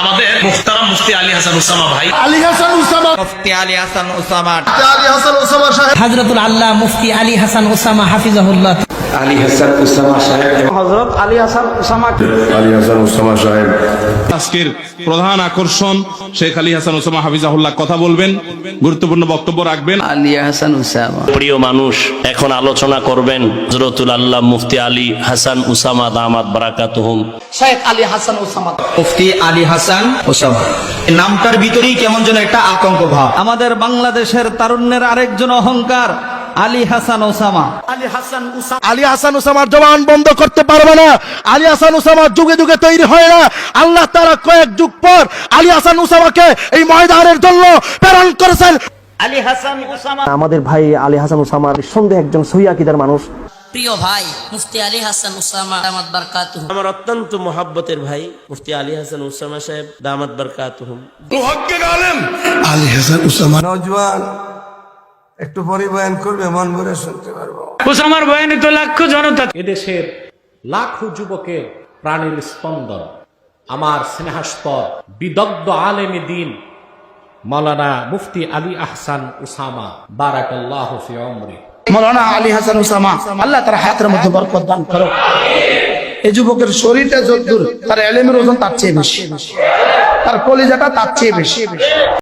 আমাদের মুখতারাম মুফতি আলী হাসান উসামা ভাই। আলী হাসান উসামা। মুফতি আলী হাসান উসামা। আলী হাসান উসামা হাজরতুল আল্লাহ মুফতি আলী হাসান ওসামা হাফিজাহুল্লাহ। আলী হাসান উসামা সাহেব। আলী হাসান উসামা সাহেব। আজকের প্রধান আকর্ষণ শেখ আলী হাসান ওসামা হাফিজাহুল্লাহ কথা বলবেন গুরুত্বপূর্ণ বক্তব্য রাখবেন। আলী হাসান উসামা প্রিয় মানুষ এখন আলোচনা করবেন হজরতুল আল্লাহ মুফতি আলী হাসান উসামা দামাত বারাকাতুহুম। শেখ আলী হাসান মুফতি আলী হাসান ওসামা। নামটার ভিতরেই কেমন যেন একটা আতঙ্ক ভাব। আমাদের বাংলাদেশের তারুণ্যের আরেকজন অহংকার আলী হাসান ওসামা আলী হাসান উসামার জবান বন্ধ করতে পারবে না আলী হাসান উসামা যুগে যুগে তৈরি হয় না আল্লাহ তারা কয়েক যুগ পর আলী হাসান উসামাকে এই ময়দানের জন্য প্রেরণ করেছেন আমাদের ভাই আলী হাসান ওসামা নিঃসন্দেহে একজন সহি আকিদার মানুষ প্রিয় ভাই মুফতি আলী হাসান দামাত বারকাতুহু আমার অত্যন্ত মহাব্বতের ভাই মুফতি আলী হাসান উসামা সাহেব দামাত বরকাতুহুম আলী হাসান উসামা একটু পরিবহন করবে মন ভরে শুনতে পারব। উসামার বয়ানে তো লাখ জনতা এদেশের লাখো যুবকের প্রাণের স্পন্দন আমার স্নেহাস্পদ বিদগ্ধ আলেমে দিন মাওলানা মুফতি আলী আহসান উসামা বারাকাল্লাহ ফি উমরি। মৌলানা আলী হাসান উসামা আল্লাহ তার হাতের মধ্যে বরকত দান করো এই যুবকের শরীরটা যদ্দূর তার এলেমের ওজন তার চেয়ে বেশি। তার কলিজাটা তার চেয়ে বেশি।